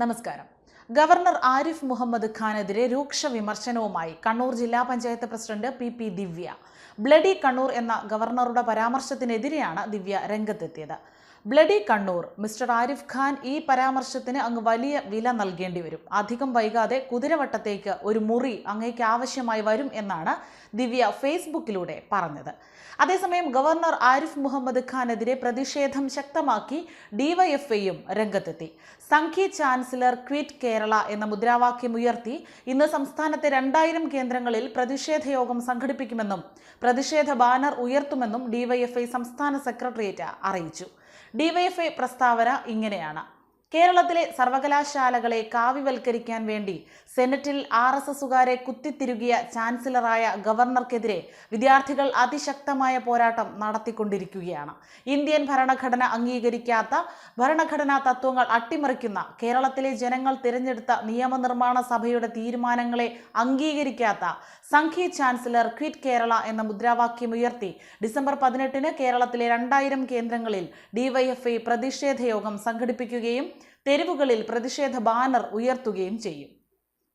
നമസ്കാരം. ഗവർണർ ആരിഫ് മുഹമ്മദ് ഖാനെതിരെ രൂക്ഷ വിമർശനവുമായി കണ്ണൂർ ജില്ലാ panchayat president P P Divya. Bloody Kannur എന്ന ഗവർണറുടെ പരാമർശത്തിനെതിരെയാണ് ദിവ്യ രംഗത്തെത്തിയത്. ബ്ലഡി കണ്ണൂർ. മിസ്റ്റർ ആരിഫ് ഖാൻ ഈ പരാമർശത്തിന് അങ്ങ് വലിയ വില നൽകേണ്ടി വരും. അധികം വൈകാതെ കുതിരവട്ടത്തേക്ക് ഒരു മുറി അങ്ങേക്ക് ആവശ്യമായി വരും എന്നാണ് ദിവ്യ ഫേസ്ബുക്കിലൂടെ പറഞ്ഞത്. അതേസമയം ഗവർണർ ആരിഫ് മുഹമ്മദ് ഖാനെതിരെ പ്രതിഷേധം ശക്തമാക്കി ഡിവൈഎഫ്ഐയും രംഗത്തെത്തി. സംഘി ചാൻസലർ ക്വിറ്റ് കേരള എന്ന മുദ്രാവാക്യം ഉയർത്തി ഇന്ന് സംസ്ഥാനത്തെ രണ്ടായിരം കേന്ദ്രങ്ങളിൽ പ്രതിഷേധ യോഗം സംഘടിപ്പിക്കുമെന്നും പ്രതിഷേധ ബാനർ ഉയർത്തുമെന്നും ഡിവൈഎഫ്ഐ സംസ്ഥാന സെക്രട്ടേറിയറ്റ് അറിയിച്ചു. ഡിവൈഎഫ്ഐ പ്രസ്താവന ഇങ്ങനെയാണ്. കേരളത്തിലെ സർവകലാശാലകളെ കാവ്യവൽക്കരിക്കാൻ വേണ്ടി സെനറ്റിൽ ആർ എസ് എസുകാരെ കുത്തിത്തിരുകിയ ചാൻസലറായ ഗവർണർക്കെതിരെ വിദ്യാർത്ഥികൾ അതിശക്തമായ പോരാട്ടം നടത്തിക്കൊണ്ടിരിക്കുകയാണ്. ഇന്ത്യൻ ഭരണഘടന അംഗീകരിക്കാത്ത ഭരണഘടനാ തത്വങ്ങൾ അട്ടിമറിക്കുന്ന കേരളത്തിലെ ജനങ്ങൾ തിരഞ്ഞെടുത്ത നിയമനിർമ്മാണ സഭയുടെ തീരുമാനങ്ങളെ അംഗീകരിക്കാത്ത സംഘി ചാൻസലർ ക്വിറ്റ് കേരള എന്ന മുദ്രാവാക്യം ഉയർത്തി ഡിസംബർ പതിനെട്ടിന് കേരളത്തിലെ രണ്ടായിരം കേന്ദ്രങ്ങളിൽ ഡിവൈഎഫ്ഐ പ്രതിഷേധ യോഗം സംഘടിപ്പിക്കുകയും തെരുവുകളിൽ പ്രതിഷേധ ബാനർ ഉയർത്തുകയും ചെയ്യും.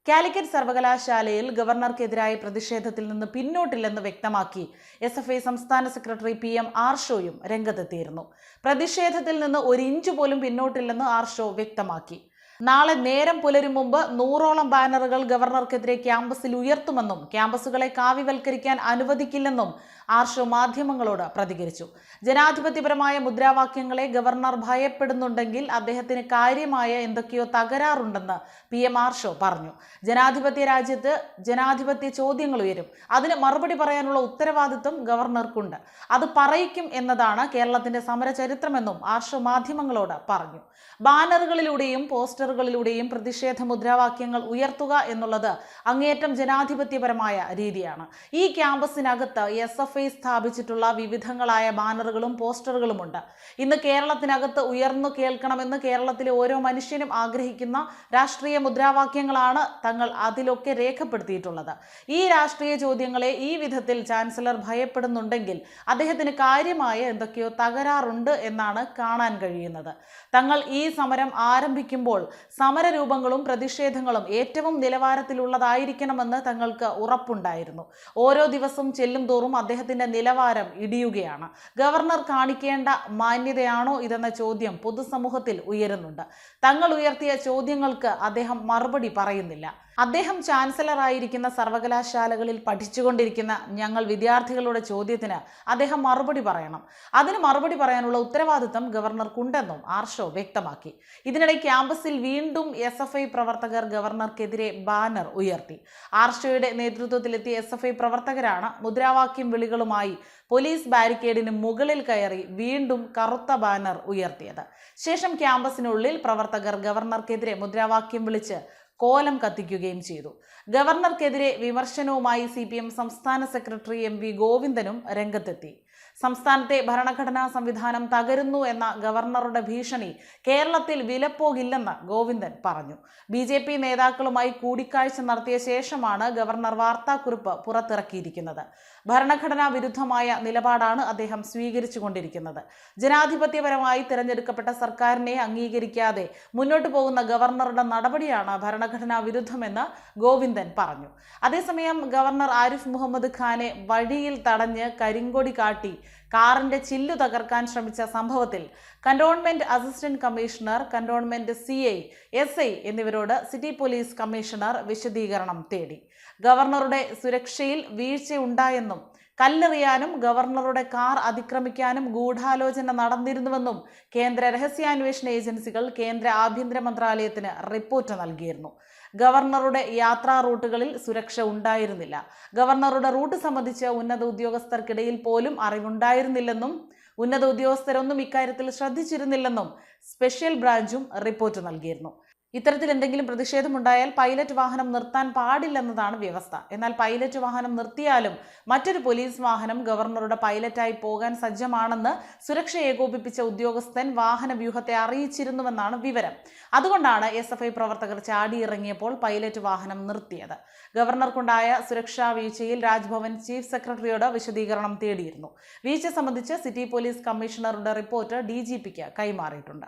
കാലിക്കറ്റ് സർവകലാശാലയിൽ ഗവർണർക്കെതിരായ പ്രതിഷേധത്തിൽ നിന്ന് പിന്നോട്ടില്ലെന്ന് വ്യക്തമാക്കി എസ് എഫ് ഐ സംസ്ഥാന സെക്രട്ടറി പി എം ആർഷോയും രംഗത്തെത്തിയിരുന്നു. പ്രതിഷേധത്തിൽ നിന്ന് ഒരു ഇഞ്ച് പോലും പിന്നോട്ടില്ലെന്ന് ആർഷോ വ്യക്തമാക്കി. നാളെ നേരം പുലരും മുമ്പ് നൂറോളം ബാനറുകൾ ഗവർണർക്കെതിരെ ക്യാമ്പസിൽ ഉയർത്തുമെന്നും ക്യാമ്പസുകളെ കാവ്യവൽക്കരിക്കാൻ അനുവദിക്കില്ലെന്നും ആർഷോ മാധ്യമങ്ങളോട് പ്രതികരിച്ചു. ജനാധിപത്യപരമായ മുദ്രാവാക്യങ്ങളെ ഗവർണർ ഭയപ്പെടുന്നുണ്ടെങ്കിൽ അദ്ദേഹത്തിന് കാര്യമായ എന്തൊക്കെയോ തകരാറുണ്ടെന്ന് പി എം ആർഷോ പറഞ്ഞു. ജനാധിപത്യ രാജ്യത്ത് ജനാധിപത്യ ചോദ്യങ്ങൾ ഉയരും. അതിന് മറുപടി പറയാനുള്ള ഉത്തരവാദിത്വം ഗവർണർക്കുണ്ട്. അത് പറയിക്കും എന്നതാണ് കേരളത്തിന്റെ സമരചരിത്രമെന്നും ആർഷോ മാധ്യമങ്ങളോട് പറഞ്ഞു. ബാനറുകളിലൂടെയും പോസ്റ്ററുകളിലൂടെയും പ്രതിഷേധ മുദ്രാവാക്യങ്ങൾ ഉയർത്തുക എന്നുള്ളത് അങ്ങേയറ്റം ജനാധിപത്യപരമായ രീതിയാണ്. ഈ ക്യാമ്പസിനകത്ത് എസ് എഫ് ഐ സ്ഥാപിച്ചിട്ടുള്ള വിവിധങ്ങളായ ബാനറുകളും പോസ്റ്ററുകളുമുണ്ട്. ഇന്ന് കേരളത്തിനകത്ത് ഉയർന്നു കേൾക്കണമെന്ന് കേരളത്തിലെ ഓരോ മനുഷ്യനും ആഗ്രഹിക്കുന്ന രാഷ്ട്രീയ മുദ്രാവാക്യങ്ങളാണ് തങ്ങൾ അതിലൊക്കെ രേഖപ്പെടുത്തിയിട്ടുള്ളത്. ഈ രാഷ്ട്രീയ ചോദ്യങ്ങളെ ഈ വിധത്തിൽ ചാൻസലർ ഭയപ്പെടുന്നുണ്ടെങ്കിൽ അദ്ദേഹത്തിന് കാര്യമായ എന്തൊക്കെയോ തകരാറുണ്ട് എന്നാണ് കാണാൻ കഴിയുന്നത്. തങ്ങൾ ഈ സമരം ആരംഭിക്കുമ്പോൾ സമരരൂപങ്ങളും പ്രതിഷേധങ്ങളും ഏറ്റവും നിലവാരത്തിലുള്ളതായിരിക്കണമെന്ന് തങ്ങൾക്ക് ഉറപ്പുണ്ടായിരുന്നു. ഓരോ ദിവസം ചെല്ലും തോറും അദ്ദേഹത്തിന്റെ നിലവാരം ഇടിയുകയാണ്. ഗവർണർ കാണിക്കേണ്ട മാന്യതയാണോ ഇതെന്ന ചോദ്യം പൊതുസമൂഹത്തിൽ ഉയരുന്നുണ്ട്. തങ്ങൾ ഉയർത്തിയ ചോദ്യങ്ങൾക്ക് അദ്ദേഹം മറുപടി പറയുന്നില്ല. അദ്ദേഹം ചാൻസലറായിരിക്കുന്ന സർവകലാശാലകളിൽ പഠിച്ചുകൊണ്ടിരിക്കുന്ന ഞങ്ങൾ വിദ്യാർത്ഥികളുടെ ചോദ്യത്തിന് അദ്ദേഹം മറുപടി പറയണം. അതിന് മറുപടി പറയാനുള്ള ഉത്തരവാദിത്തം ഗവർണർക്കുണ്ടെന്നും ആർഷോ വ്യക്തമാക്കി. ഇതിനിടെ ക്യാമ്പസിൽ വീണ്ടും എസ് എഫ് ഐ പ്രവർത്തകർ ഗവർണർക്കെതിരെ ബാനർ ഉയർത്തി. ആർഷോയുടെ നേതൃത്വത്തിലെത്തിയ എസ് എഫ് ഐ പ്രവർത്തകരാണ് മുദ്രാവാക്യം വിളികളുമായി പോലീസ് ബാരിക്കേഡിന് മുകളിൽ കയറി വീണ്ടും കറുത്ത ബാനർ ഉയർത്തിയത്. ശേഷം ക്യാമ്പസിനുള്ളിൽ പ്രവർത്തകർ ഗവർണർക്കെതിരെ മുദ്രാവാക്യം വിളിച്ച് കോലം കത്തിക്കുകയും ചെയ്തു. ഗവർണർക്കെതിരെ വിമർശനവുമായി സി സംസ്ഥാന സെക്രട്ടറി എം വി ഗോവിന്ദനും രംഗത്തെത്തി. സംസ്ഥാനത്തെ ഭരണഘടനാ സംവിധാനം തകരുന്നു എന്ന ഗവർണറുടെ ഭീഷണി കേരളത്തിൽ വിലപ്പോകില്ലെന്ന് ഗോവിന്ദൻ പറഞ്ഞു. ബി ജെ പി നേതാക്കളുമായി കൂടിക്കാഴ്ച നടത്തിയ ശേഷമാണ് ഗവർണർ വാർത്താക്കുറിപ്പ് പുറത്തിറക്കിയിരിക്കുന്നത്. ഭരണഘടനാ വിരുദ്ധമായ നിലപാടാണ് അദ്ദേഹം സ്വീകരിച്ചുകൊണ്ടിരിക്കുന്നത്. ജനാധിപത്യപരമായി തിരഞ്ഞെടുക്കപ്പെട്ട സർക്കാരിനെ അംഗീകരിക്കാതെ മുന്നോട്ടു പോകുന്ന ഗവർണറുടെ നടപടിയാണ് ഭരണഘടനാ വിരുദ്ധമെന്ന് ഗോവിന്ദൻ പറഞ്ഞു. അതേസമയം ഗവർണർ ആരിഫ് മുഹമ്മദ് ഖാനെ വഴിയിൽ തടഞ്ഞ് കരിങ്കൊടി കാട്ടി കാറിന്റെ ചില്ലു തകർക്കാൻ ശ്രമിച്ച സംഭവത്തിൽ cantonment assistant commissioner cantonment C I S I എന്നിവരോട് city police commissioner വിശദീകരണം തേടി. ഗവർണറുടെ സുരക്ഷയിൽ വീഴ്ചയുണ്ടായെന്നും കല്ലെറിയാനും ഗവർണറുടെ കാർ അതിക്രമിക്കാനും ഗൂഢാലോചന നടന്നിരുന്നുവെന്നും കേന്ദ്ര രഹസ്യാന്വേഷണ ഏജൻസികൾ കേന്ദ്ര ആഭ്യന്തര മന്ത്രാലയത്തിന് റിപ്പോർട്ട് നൽകിയിരുന്നു. ഗവർണറുടെ യാത്രാ റൂട്ടുകളിൽ സുരക്ഷ ഉണ്ടായിരുന്നില്ല. ഗവർണറുടെ റൂട്ട് സംബന്ധിച്ച് ഉന്നത ഉദ്യോഗസ്ഥർക്കിടയിൽ പോലും അറിവുണ്ടായിരുന്നില്ലെന്നും ഉന്നത ഉദ്യോഗസ്ഥരൊന്നും ഇക്കാര്യത്തിൽ ശ്രദ്ധിച്ചിരുന്നില്ലെന്നും സ്പെഷ്യൽ ബ്രാഞ്ചും റിപ്പോർട്ട് നൽകിയിരുന്നു. ഇത്തരത്തിൽ എന്തെങ്കിലും പ്രതിഷേധമുണ്ടായാൽ പൈലറ്റ് വാഹനം നിർത്താൻ പാടില്ലെന്നതാണ് വ്യവസ്ഥ. എന്നാൽ പൈലറ്റ് വാഹനം നിർത്തിയാലും മറ്റൊരു പോലീസ് വാഹനം ഗവർണറുടെ പൈലറ്റായി പോകാൻ സജ്ജമാണെന്ന് സുരക്ഷ ഏകോപിപ്പിച്ച ഉദ്യോഗസ്ഥൻ വാഹന വ്യൂഹത്തെ അറിയിച്ചിരുന്നുവെന്നാണ് വിവരം. അതുകൊണ്ടാണ് എസ് എഫ് ഐ പ്രവർത്തകർ ചാടിയിറങ്ങിയപ്പോൾ പൈലറ്റ് വാഹനം നിർത്തിയത്. ഗവർണർക്കുണ്ടായ സുരക്ഷാ വീഴ്ചയിൽ രാജ്ഭവൻ ചീഫ് സെക്രട്ടറിയോട് വിശദീകരണം തേടിയിരുന്നു. വീഴ്ച സംബന്ധിച്ച് സിറ്റി പോലീസ് കമ്മീഷണറുടെ റിപ്പോർട്ട് ഡി കൈമാറിയിട്ടുണ്ട്.